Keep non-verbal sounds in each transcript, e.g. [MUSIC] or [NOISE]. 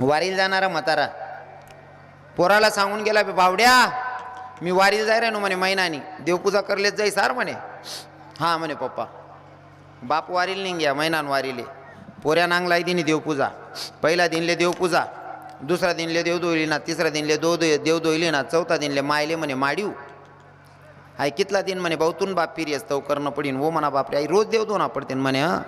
वारीला जाणारा म्हातारा. पोराला सांगून गेला बे बावड्या मी वारीला जाय रे नो म्हणे महिनानी देवपूजा करलेच जाई सार म्हणे. हां म्हणे पप्पा. बाप वारील नाही घ्या महिनान वारीले. पोऱ्या नांगलाय दिनी देवपूजा. पहिला दिनले देवपूजा दुसरा दिनले देव दोयली ना तिसरा दिनले दो देव दोयली ना चौथा दिनले मायले म्हणे माडीव. आई कितला दिन म्हणे भाऊतून बाप फिरी असतो करणं पडीन. वो म्हणा बापरे आई रोज देव दोना पडते म्हणे हां.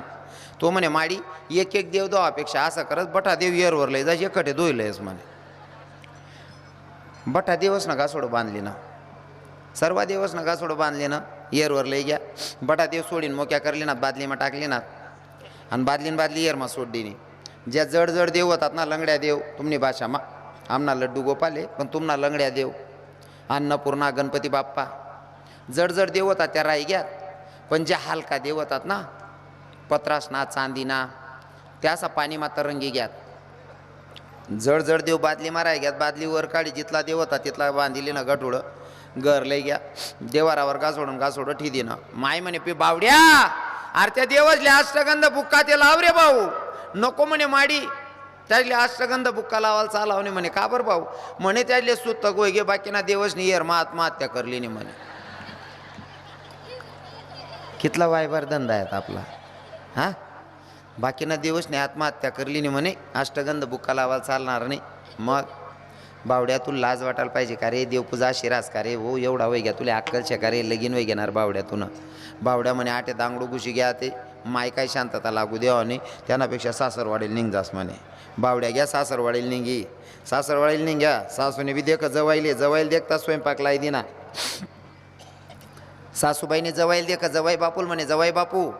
तो म्हणे माडी एक एक देव दोवापेक्षा असं करत बटा देव येरवर लय जायचे एकटे दोयलंयस म्हणे. बटा देवच ना घासोडं बांधली ना. सर्व देवच ना घासोडं बांधले ना येरवर लय घ्या. बटा देव सोडीन मोक्या करली ना बादलीमा टाकली ना. आणि बादलीन बादली येरमा सोडली ज्या जड जड देव होतात ना लंगड्या देव तुमनी भाषामा आमना लड्डू गोपाले पण तुमना लंगड्या देव. अन्नपूर्णा गणपती बाप्पा. जड जड देव होतात त्या राही घ्यात पण ज्या हलका देव होतात ना पत्रासना चांदीना त्यासा पाणी मात्र रंगी घ्यात. जड जड देव बादली माराय घ्यात. बादली वर काढी जिथला देव होता तिथला बांधिली ना गठुडं. घर लय घ्या. देवारावर गासोडून गासोडं ठिदी ना. माय म्हणे पे बावड्या! अरे त्या देवाजल्या अष्टगंध बुक्का ते लाव रे भाऊ. नको म्हणे माडी. त्यातले अष्टगंध बुक्का लावायला चालावणे म्हणे. का बरं भाऊ? म्हणे त्याजले सुत गोय गे बाकीना देवसनी येर मग आत्महत्या करली नाही म्हणे. कितला वायभार धंदा आहेत आपला. हां? बाकीना दिवसने आत्महत्या करली नाही म्हणे अष्टगंध बुक्का लावायला चालणार नाही. मग? बावड्या लाज वाटायला पाहिजे का रे? देवपूजा शिरास का रे? हो एवढा वय घ्या तुला अक्कलशा का रे? लगीन वय घेणार बावड्यातून. बावड्या म्हणे आटे दांगडू घुशी घ्या ते. माय काय शांतता लागू देवाने त्यानापेक्षा सासरवाडील निघजास म्हणे. बावड्या घ्या सासरवाडील निघी सासरवाडील निघ्या सासूने बी देख जवायले जवायला देखता स्वयंपाक लाई दिना. सासूबाईने जवाईल दे का जवाई बापूल म्हणे जवाई बापू.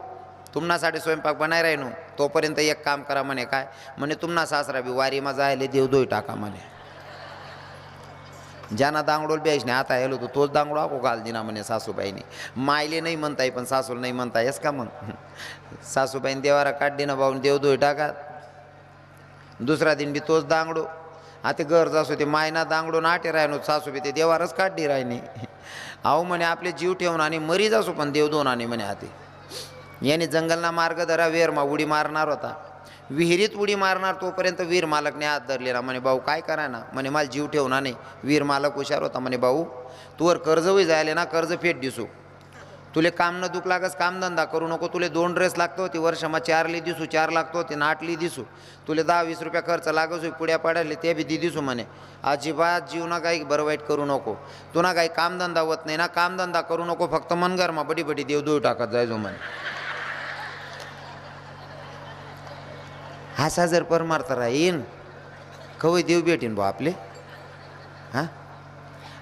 तुमनासाठी स्वयंपाक बनाय राहिनो तोपर्यंत एक काम करा म्हणे काय? म्हणे तुमना सासरा बी वारीमा जायले देव दोय टाका म्हणे. ज्यांना दांगडोल ब्यायच नाही आता आलो तो तोच दांगडो आको घाल दिना म्हणे सासूबाईने. मायले नाही म्हणताय पण सासूला नाही म्हणता येस का मग? [LAUGHS] सासूबाईने देवारा काढ दिना भाऊन देव दोय टाका. दुसरा दिन बी तोच दांगडो. आता गरज असू ते मायना दांगडो नाटे राहिनो सासू बी ते देवारच काढली राहिनी. [LAUGHS] अहो म्हणे आपले जीव ठेवून आणि मरीच असो पण देव दोन आणि म्हणे आते याने जंगलना मार्ग धरा वीरमा उडी मारणार होता. विहिरीत उडी मारणार तोपर्यंत वीर मालकने हात धरलेला. म्हणे भाऊ काय करा ना म्हणे मला जीव ठेवणार नाही. वीर मालक हुशार होता. म्हणे भाऊ तूवर कर्ज होई जायले ना कर्ज फेट दिसू. तुले काम न दुख लागस कामधंदा करू नको. तुले दोन ड्रेस लागतो होती वर्षामा चारली दिसू चार लागतो होती नाटली दिसू. तुले दहा वीस रुपया खर्च लागस होई पुढ्या पडायले ते बी दी दिसू म्हणे. अजिबात जीवना काही बरं वाईट करू नको. तुना काही कामधंदा होत नाही ना कामधंदा करू नको. फक्त मनगरमा बडी बडी देव देऊ टाकत जायचो म्हणे. हासा जर परमार्थ राहीन कवय देव भेटीन भाऊ आपले. हां?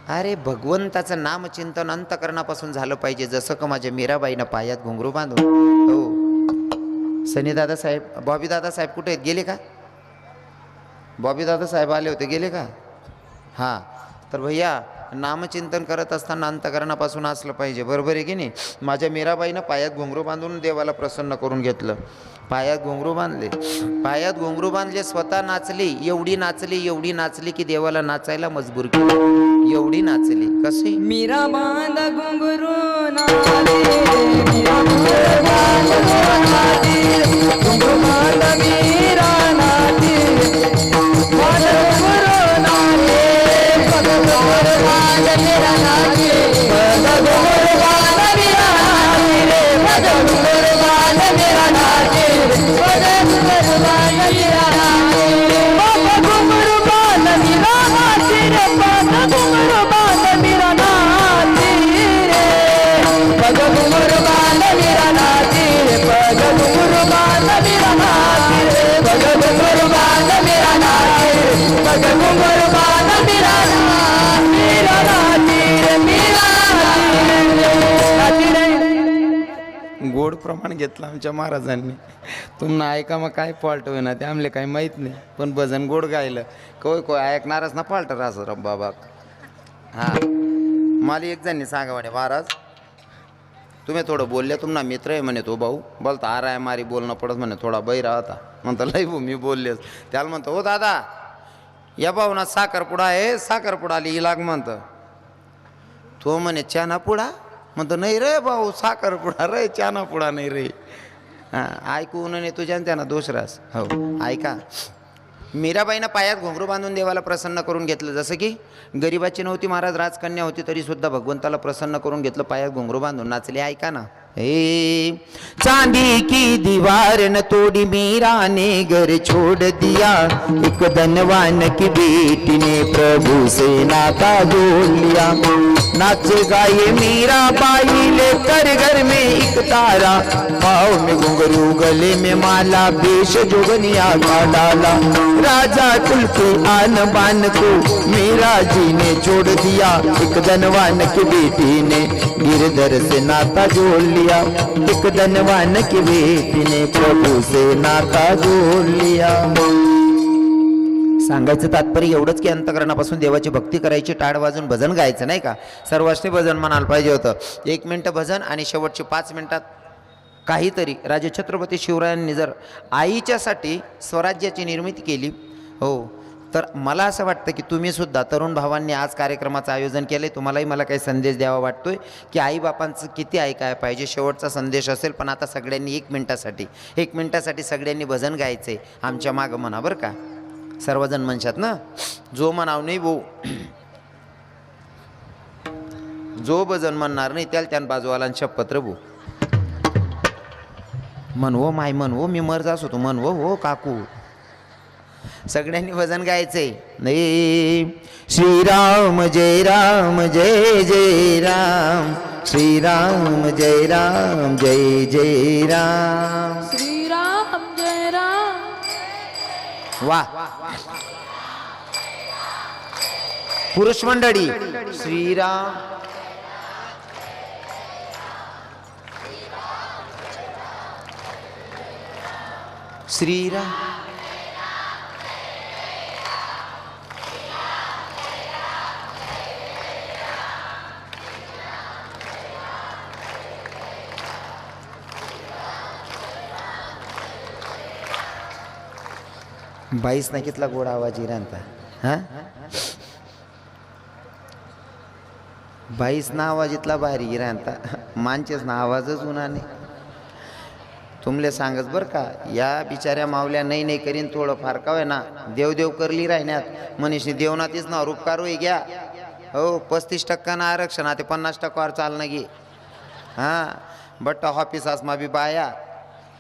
अरे भगवंताचं नामचिंतन अंतकरणापासून झालं पाहिजे जसं का माझ्या मीराबाईनं पायात घुंगरू बांधून. हो. सनी दादा साहेब बॉबी दादा साहेब कुठे आहेत? गेले का? बॉबी दादा साहेब आले होते गेले का? हां. तर भैया नामचिंतन करत असताना अंतकरणापासून असलं पाहिजे. बरोबर आहे की नाही? माझ्या मीराबाईनं पायात घुंगरू बांधून देवाला प्रसन्न करून घेतलं. पायात घुंगरू बांधले. पायात घुंगरू बांधले स्वतः नाचली एवढी नाचली एवढी नाचली की देवाला नाचायला मजबूर केली. एवढी नाचली. कशी? मीरा बांध घुंगरू गोड प्रमाण घेतलं आमच्या महाराजांनी. तुम्हाला ऐका मग काय फॉल्ट होईना ते आमले काही माहीत नाही. पण भजन गोड गायलं. कोय कोय ऐकणारच ना फॉल्ट राहस रब बाबा. हां. मला एक जणी सांगा म्हणे महाराज तुम्ही थोडं बोलले तुम्हाला मित्र आहे म्हणे तो भाऊ. बोलता आर आहे मारी बोलणं पडत म्हणे थोडा बैरा होता. म्हणतो लई भाऊ मी बोललेच. त्याला म्हणतो हो दादा या भाऊ ना साखरपुडा आहे साखरपुडा आली लाग म्हणतं. तो म्हणे चाना पुडा? म्हणतो नाही रे भाऊ साखर पुडा रे चाना पुडा नाही रे. हां ऐकून नाही तुझ्या त्यांना दोष रास. हो ऐका. मीराबाईनं पायात घोंगरू बांधून देवाला प्रसन्न करून घेतलं जसं की गरिबाची नव्हती महाराज राजकन्या होती तरीसुद्धा भगवंताला प्रसन्न करून घेतलं पायात घोंगरू बांधून. नाचले ऐका ना चांदी की दीवार न तोड़ी मीरा ने घर छोड़ दिया। एक धनवान की बेटी ने प्रभु से नाता जोड़ लिया। नाच गाये मीरा बाई लेकर घर में एक तारा। पाँव में घुंघरू गले में माला, बेश जोगनिया का डाला। राजा कुल के आन बान को मीरा जी ने छोड़ दिया। एक धनवान की बेटी ने गिरधर से नाता जोड़ लिया। एक धनवान की बेटी ने प्रभु से नाता जोड़ लिया। सांगायचं तात्पर्य एवढंच की अंतकरणापासून देवाची भक्ती करायची टाळ वाजून भजन गायचं नाही का? सर्वांनी भजन म्हणायला पाहिजे होतं. एक मिनटं भजन आणि शेवटची पाच मिनिटात काहीतरी. राजे छत्रपती शिवरायांनी जर आईच्यासाठी स्वराज्याची निर्मिती केली हो तर मला असं वाटतं की तुम्ही सुद्धा तरुण भावांनी आज कार्यक्रमाचं आयोजन केलं आहे तुम्हालाही मला काही संदेश द्यावा वाटतो आहे की आईबापांचं किती ऐकाय पाहिजे शेवटचा संदेश असेल पण आता सगळ्यांनी एक मिनटासाठी एक मिनटासाठी सगळ्यांनी भजन गायचं आहे आमच्या मागं म्हणा बरं का? सर्वजण म्हणशात ना? जो म्हणाव नाही भाऊ जो भजन म्हणणार नाही त्याला त्यान बाजूवाला शपथ भू. म्हणवो हो माय म्हणवो हो, मी मरजास होतो म्हणवो हो, हो काकू. सगळ्यांनी भजन गायचंय. नाही श्रीराम जय राम जय जय राम. श्रीराम जय राम जय जय राम. श्रीराम जय राम. वा. पुरुष मंडळी श्रीराम. श्रीराम. बाईस ना कितला गोड आवाज इरांता हा? बाईस ना आवाज इतला भारी इरांता मानचेच ना आवाजच उन्हाने तुमले सांगच बरं का या बिचाऱ्या मावल्या नाही नाही करीन थोडं फार का होय ना. देव देव करली राहण्यात. मनीषनी देवनातीच ना रूपकार होई घ्या हो पस्तीस टक्कानं आरक्षण आता पन्नास टक्कावर चालणं घे. हां? बट ऑफिस आसमा बी बाया.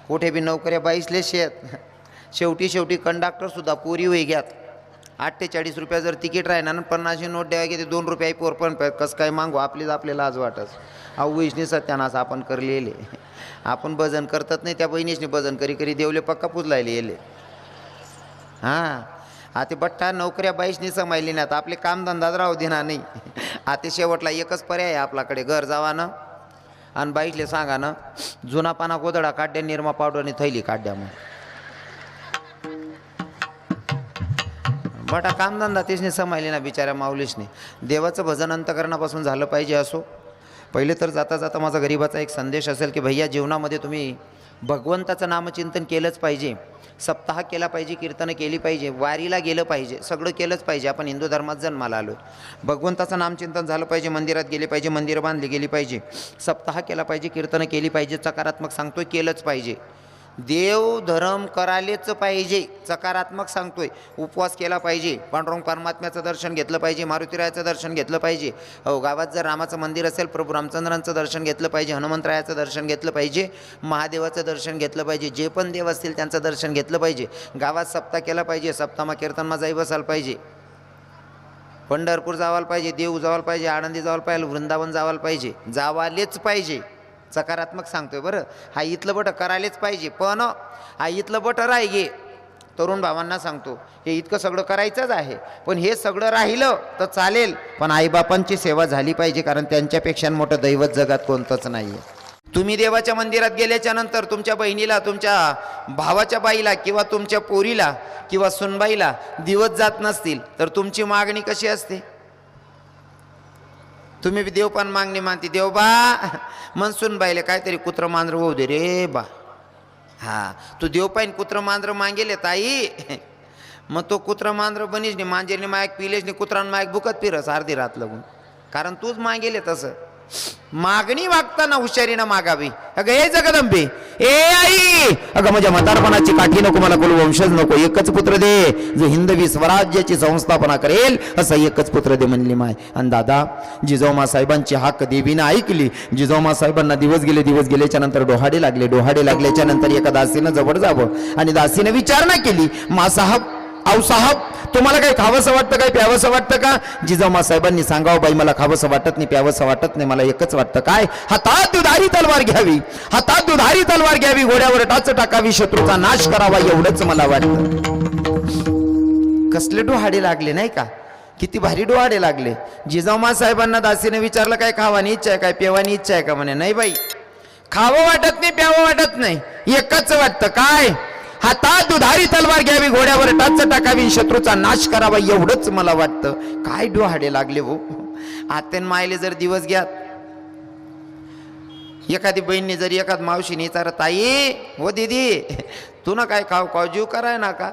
कुठे बी नोकऱ्या बाईसले शेत. शेवटी शेवटी कंडक्टरसुद्धा पोरी होई घ्यात अठ्ठेचाळीस रुपया जर तिकीट राहणार ना पन्नासची नोट द्यावा घेते दोन रुपये पोर पण कसं काय मागू? आपलीच आपल्याला आज वाटस अहो वैष्णी सत्यानास आपण करलेले. आपण भजन करतात नाही त्या बहिणीशनी भजन करी करी देवले पक्का पुजलायले येले. हां. आता बट्टा नोकऱ्या बाईशनी समायली नाहीत. आपले कामधंदाच राहू देणार नाही. आता शेवटला एकच पर्याय आहे आपल्याकडे. घर जावा ना आणि बाईशले सांगा ना जुना पाना गोदडा काढ्या निरमा आणि थैली काढ्या मग मोठा कामधंदा तिसने समायले ना बिचाऱ्या माऊलीशने देवाचं भजन अंतकरणापासून झालं पाहिजे असो. पहिले तर जाता जाता माझा गरिबाचा एक संदेश असेल की भैया जीवनामध्ये तुम्ही भगवंताचं नामचिंतन केलंच पाहिजे. सप्ताह केला पाहिजे कीर्तनं केली पाहिजे वारीला गेलं पाहिजे सगळं केलंच पाहिजे. आपण हिंदू धर्मात जन्माला आलो भगवंताचं नामचिंतन झालं पाहिजे मंदिरात गेले पाहिजे मंदिरं बांधली गेली पाहिजे. सप्ताह केला पाहिजे कीर्तनं केली पाहिजे सकारात्मक सांगतोय केलंच पाहिजे. देव धर्म करायलेच पाहिजे. सकारात्मक सांगतोय. उपवास केला पाहिजे. पांडुरंग परमात्म्याचं दर्शन घेतलं पाहिजे. मारुतीरायाचं दर्शन घेतलं पाहिजे. हो गावात जर रामाचं मंदिर असेल प्रभू रामचंद्रांचं दर्शन घेतलं पाहिजे. हनुमंतरायाचं दर्शन घेतलं पाहिजे. महादेवाचं दर्शन घेतलं पाहिजे. जे पण देव असतील त्यांचं दर्शन घेतलं पाहिजे. गावात सप्ताह केला पाहिजे. सप्ताहमा कीर्तनमा जाई बसायला पाहिजे. पंढरपूर जावायला पाहिजे. देऊ जावायला पाहिजे. आळंदी जावायला पाहिजे. वृंदावन जावायला पाहिजे. जावालेच पाहिजे. सकारात्मक सांगतोय बरं? हा इथलं बटं करायलाच पाहिजे पण हा इथलं बटं राही गे. तरुण भावांना सांगतो हे इतकं सगळं करायचंच आहे पण हे सगळं राहिलं तर चालेल पण आईबापांची सेवा झाली पाहिजे कारण त्यांच्यापेक्षा मोठं दैवत जगात कोणतंच नाही आहे तुम्ही देवाच्या मंदिरात गेल्याच्यानंतर तुमच्या बहिणीला तुमच्या भावाच्या बाईला किंवा तुमच्या पोरीला किंवा सुनबाईला दिवस जात नसतील तर तुमची मागणी कशी असते? तुम्ही बी देवपान मागणी मानते. देव बा मनसून बाईले काहीतरी कुत्र मांजर होऊ दे रे बा. हा तू देवपाईन कुत्र मांजर मागेले ताई. मग तो कुत्र मांजर बनीस नाही मांजेरने मायक पिलेस नाही कुत्रान मायक बुकत फिरस अर्धी रात लागून. कारण तूच मागेले तसं. मागणी वागताना हुशारीनं मागावी. अगं हे जगदंबे ए आई अगं माझ्या म्हातारपणाची काठी नको मला कुल वंशज नको एकच पुत्र दे. जो हिंदवी स्वराज्याची संस्थापना करेल असं एकच पुत्र दे म्हणली माय. आणि दादा जिजाऊमा साहेबांची हाक देवीनं ऐकली. जिजाऊमा साहेबांना दिवस गेले दिवस गेल्याच्यानंतर डोहाडे लागले डोहाडे लागल्याच्या नंतर एका दासीनं जवळ जावं. आणि दासीनं विचारणा केली मासा हा आऊ साहब तुम्हाला काही खावंसं वाटतं काय प्यावंसं वाटतं का? जिजाऊमा साहेबांनी सांगावं बाई मला खावंसं वाटत नाही प्यावंसं वाटत नाही मला एकच वाटतं काय? हातात दुधारी तलवार घ्यावी. हातात दुधारी तलवार घ्यावी घोड्यावर टाच टाकावी शत्रूचा नाश करावा एवढंच मला वाटतं. कसले डोहाडे लागले नाही का? किती भारी डोहाडे लागले. जिजाऊमा साहेबांना दासीने विचारलं काय खावानी इच्छा आहे काय पेवानी इच्छा आहे? का म्हणे नाही बाई. खावं वाटत नाही प्यावं वाटत नाही. एकच वाटतं काय? हातात दुधारी तलवार घ्यावी घोड्यावर टाच टाकावी शत्रूचा नाश करावा एवढंच मला वाटतं. काय डोहाडे लागले हो? आत्यान मायले जर दिवस घ्यात. एखादी बहिणी जर एखाद मावशीने विचार ताई हो दीदी तू ना काय खाऊ खाऊ जीव कराय ना का?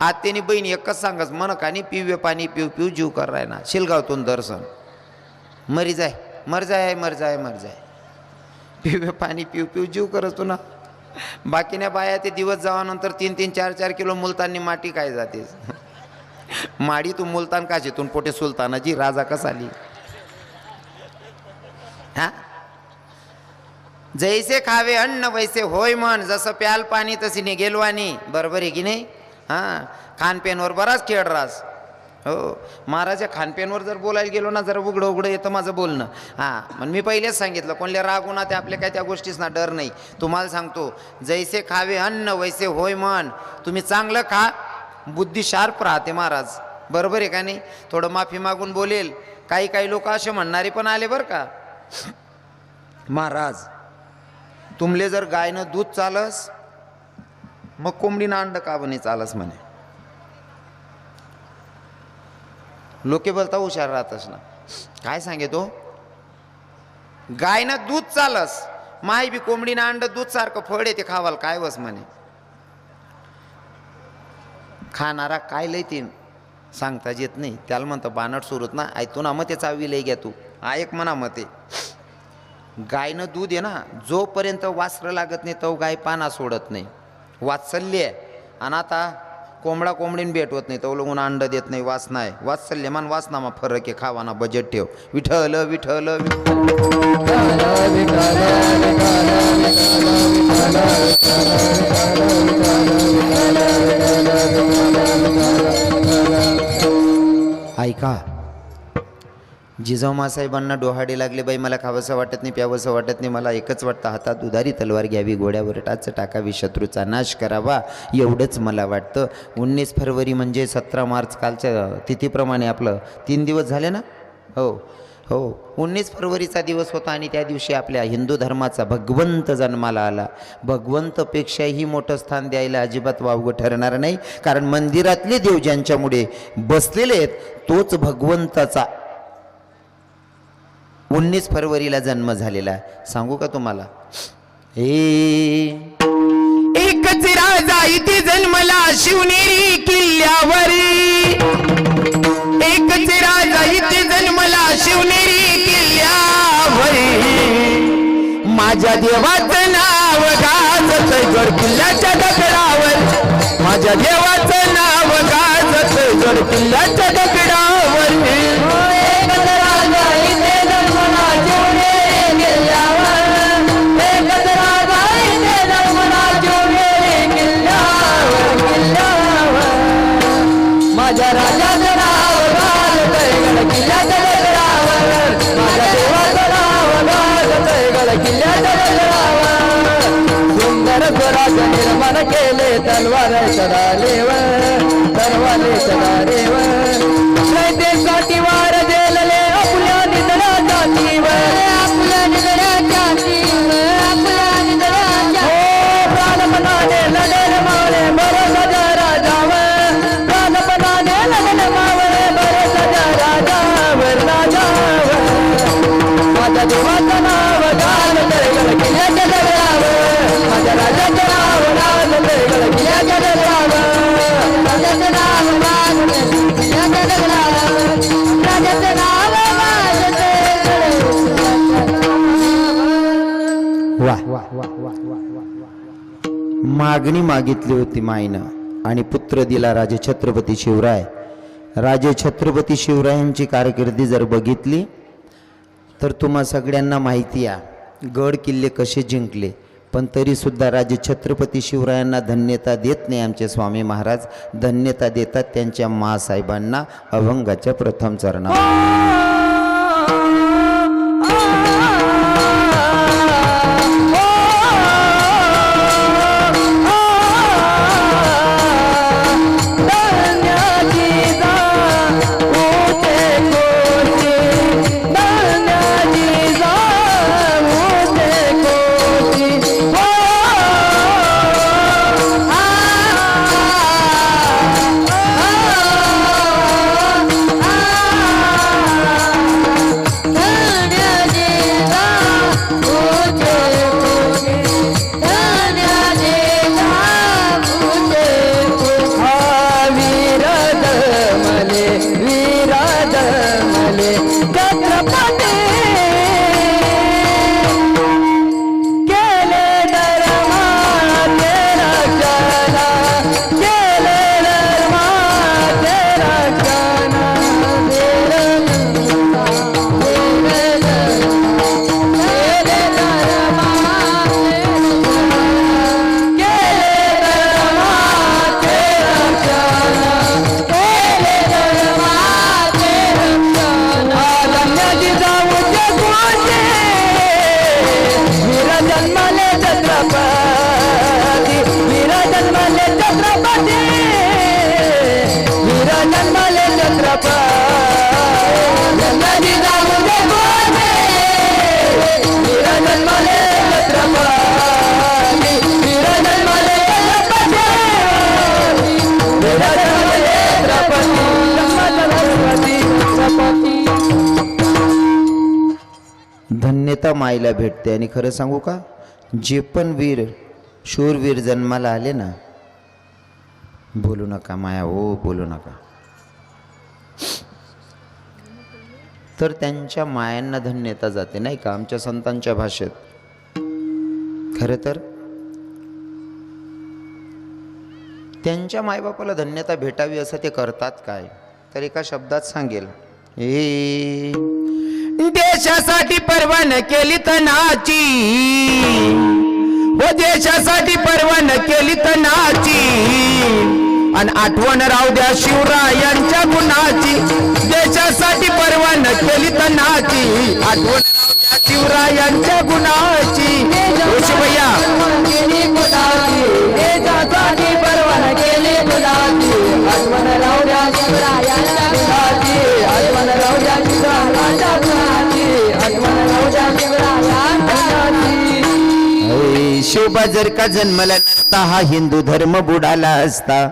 आत्याने बहिणी एकच सांगस मन कानी पिवे पाणी पिऊ पिऊ जीव कराय ना. शिलगावतून दर्शन. मरी जाय मर जाय मर जाय मर जाय. पिवे पाणी पिऊ पिऊ जीव करतो ना. बाकीने बाया ते दिवस जावानंतर तीन तीन चार चार किलो मुलतानी माटी काय जातेस माडी तू मुलतान काशीतून पोटे सुलतानाची? राजा कसा आली? हा? जैसे खावे अन्न वैसे होय म्हण जसं प्याल पाणी तशी निघेलवानी बरोबर आहे की नाही? हां? खानपेनवर बराच खेळ रास. हो. महाराजा खानपेनवर जर बोलायला गेलो ना जरा उघडं उघडं येतं माझं बोलणं. हां मग मी पहिलेच सांगितलं कोणल्या रागू ना ते आपल्या काय त्या गोष्टीच ना डर नाही. तुम्हाला सांगतो जैसे खावे अन्न वैसे होय मन. तुम्ही चांगलं खा बुद्धी शार्प राहते महाराज. बरोबर आहे का नाही? थोडं माफी मागून बोलेल. काही काही लोक असे म्हणणारे पण आले बरं का? महाराज तुमले जर गायनं दूध चालस मग कोंबडीनं अंड का बने चालस म्हणे. लोके बोलता हुशार राहतस ना. काय सांगे तो गायनं दूध चालस. माय बी कोंबडीनं अंड दूध सारखं फळ येते खावाल काय वस म्हणे. खाणारा काय लय तीन सांगता येत नाही. त्याला म्हणतं बानट सुरूत ना. ऐकतो ना मग ते चावी लय घ्या तू. ऐक म्हणा मग ते गायनं दूध आहे ना जोपर्यंत वासरं लागत नाही तो गाय पाना सोडत नाही. वात्सल्य आहे. आणि आता कोंबडा कोंबडीन भेट होत नाही तो लोगून अंड देत नाही वास नाही वात्सल्य मान वासनामा फरक आहे खावाना बजेट ठेव. विठल विठल विठल जिजाऊमासाहेबांना डोहाडे लागले बाई मला खावंसं वाटत नाही प्यावंसं वाटत नाही मला एकच वाटतं हातात उधारी तलवार घ्यावी घोड्यावर टाच टाकावी शत्रूचा नाश करावा एवढंच मला वाटतं. उन्नीस फरवरी म्हणजे सतरा मार्च कालच्या तिथीप्रमाणे आपलं तीन दिवस झाले ना? हो हो. उन्नीस फरवरीचा दिवस होता आणि त्या दिवशी आपल्या हिंदू धर्माचा भगवंत जन्माला आला. भगवंतपेक्षाही मोठं स्थान द्यायला अजिबात वावगं ठरणार नाही कारण मंदिरातले देव ज्यांच्यामुळे बसलेले आहेत तोच भगवंताचा उन्नीस फरवरीला जन्म झालेला सांगू का तुम्हाला? ए. एकच राजा इथे जन्मला शिवनेरी किल्ल्यावरी. एकच राजा इथे जन्मला शिवनेरी किल्ल्यावरी. माझ्या देवाचं नाव गाजत गड किल्ल्याच्या दगडावर माझ्या देवाचं नाव गाजत गड किल्ल्याच्या सुंदर स्वराज निर्माण केले तलवार सदालेव तलवाले सदालेव नैतेसाठी मागणी मागितली होती माईनं आणि पुत्र दिला राजे छत्रपती शिवराय. राजे छत्रपती शिवरायांची कारकिर्दी जर बघितली तर तुम्हा सगळ्यांना माहिती आहे गड किल्ले कसे जिंकले? पण तरीसुद्धा राजे छत्रपती शिवरायांना धन्यता देत नाही आमचे स्वामी महाराज. धन्यता देतात त्यांच्या मासाहेबांना अभंगाच्या प्रथम चरणा हो! धन्यता माईला भेटते. आणि खरं सांगू का? जे पण वीर शूरवीर जन्माला आले ना बोलू नका माया हो बोलू नका. तर त्यांच्या मायांना धन्यता जाते नाही का? आमच्या संतांच्या भाषेत. खरं तर? त्यांच्या मायबापाला धन्यता भेटावी असं ते करतात काय? तर एका शब्दात सांगेल ए देशासाठी परवान केली तनाची. व देशासाठी परवान केली तनाची. आणि आठवण राहू द्या शिवरायांच्या गुणाची. देशासाठी परवान केली तनाची. आठवण राहू द्या शिवरायांच्या गुणाची. भैया. शिवबा जर का जन्मला नसता हा हिंदू धर्म बुडाला असता.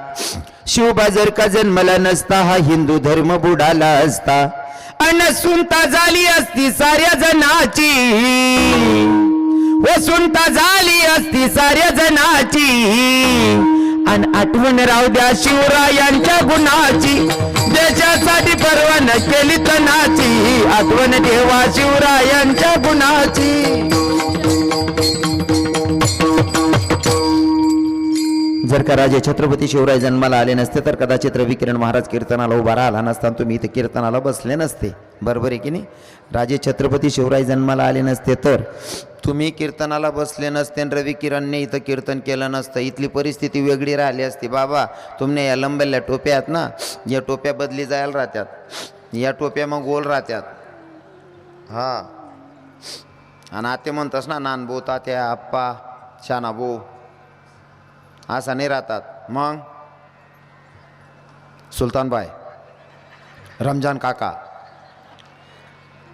शिवबा जर का जन्मला नसता हा हिंदू धर्म बुडाला असता. अन सुनता झाली असती साऱ्या जनाची. व सुनता झाली असती साऱ्या जनाची. अन आठवण राहू द्या शिवरायांच्या गुणाची. देशासाठी परवान केली तनाची. आठवण ठेवा शिवरायांच्या गुणाची. जर का राजे छत्रपती शिवराय जन्माला आले नसते तर कदाचित रविकिरण महाराज कीर्तनाला उभा राहिला नसता. तुम्ही इथे कीर्तनाला बसले नसते. बरोबर आहे की नाही? राजे छत्रपती शिवराय जन्माला आले नसते तर तुम्ही कीर्तनाला बसले नसते आणि रवी किरणने इथं कीर्तन केलं नसतं. इथली परिस्थिती वेगळी राहिली असती. बाबा तुमने या लंबेल्या टोप्या आहेत ना या टोप्या बदली जायला राहत्यात. या टोप्या मग गोल राहत्यात. हां. आणि आते म्हणतास ना नानबो तात्या आप्पा शानाबो असा नाही राहतात. मग? सुलतानबाई रमजान काका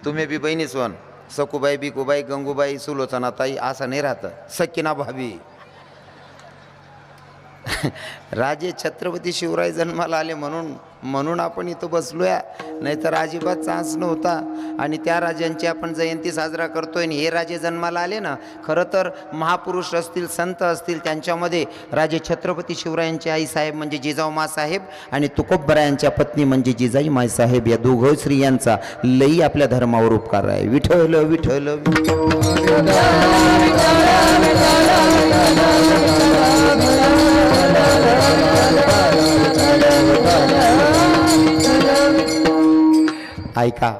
तुम्ही बी बहिणी सोन सकुबाई बिकुबाई गंगूबाई सुलोचनाताई असं नाही राहतं. सकिना भाभी. राजे छत्रपती शिवराय जन्माला आले म्हणून म्हणून आपण इथं बसलोया. नाहीतर अजिबात चान्स नव्हता. आणि त्या राजांची आपण जयंती साजरा करतोय आणि हे राजे जन्माला आले ना खरं तर महापुरुष असतील संत असतील त्यांच्यामध्ये राजे छत्रपती शिवरायांचे आई साहेब म्हणजे जिजाऊ मासाहेब आणि तुकोबरायांच्या पत्नी म्हणजे जिजाई मायसाहेब या दोघं स्त्रियांचा लई आपल्या धर्मावर उपकार आहे. विठ्ठल विठ्ठल. ऐका.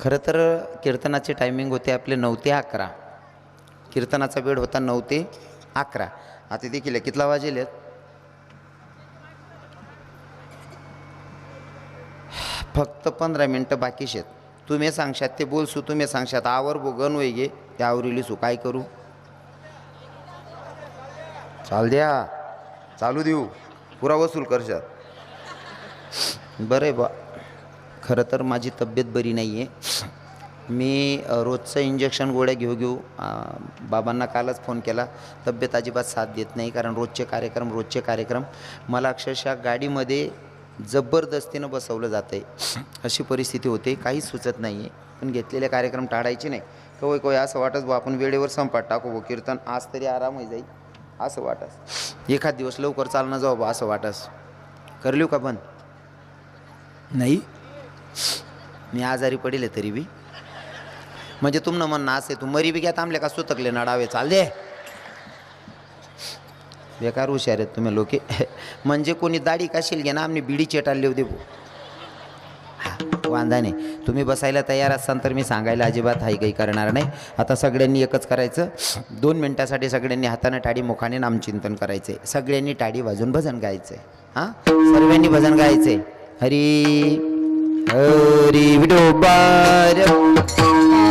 खरं तर कीर्तनाचे टायमिंग होते आपले नऊ ते अकरा. कीर्तनाचा वेळ होता नऊ ते अकरा. आता देखील कितला वाजेल फक्त पंधरा मिनटं बाकी शेत तुम्ही सांगशात ते बोलसू तुम्ही सांगशात. आवर बोगन गण वय गे. त्या काय करू? चाल द्या. चालू देऊ. पुरा वसूल करशात. बरं आहे बा खरं तर माझी तब्येत बरी नाही आहे मी रोजचं इंजेक्शन गोळ्या घेऊ घेऊ बाबांना कालच फोन केला. तब्येत अजिबात साथ देत नाही कारण रोजचे कार्यक्रम रोजचे कार्यक्रम. मला अक्षरशः गाडीमध्ये जबरदस्तीनं बसवलं जातं आहे अशी परिस्थिती होते. काहीच सुचत नाही आहे पण घेतलेले कार्यक्रम टाळायचे नाही. कवय कवय असं वाटत बा आपण वेळेवर संपात टाकू बो कीर्तन आज तरी आराम होई जाईल असं वाटस एखाद दिवस लवकर चालणं जाऊ बा असं वाटस करलीव का बंद? नाही. मी आजारी पडले तरी बी. म्हणजे तुमनं म्हणणं असे तू मरी बी घ्या थांबले का सुतकले नडावे? चाल दे. बेकार हुशार आहेत तुम्ही लोके. म्हणजे कोणी दाढी काशील घे ना आम्ही बिडी चेटाल होते भाऊ हा वांधा नाही. तुम्ही बसायला तयार असाल तर मी सांगायला अजिबात हाई काही करणार नाही. आता सगळ्यांनी एकच करायचं. दोन मिनटासाठी सगळ्यांनी हाताने टाडी मुखाने नामचिंतन करायचे सगळ्यांनी टाडी वाजून भजन गायचे हां? सर्वांनी भजन गायचे हरी. हरी विठोबार चला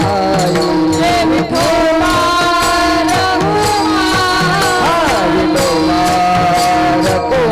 चला लवकर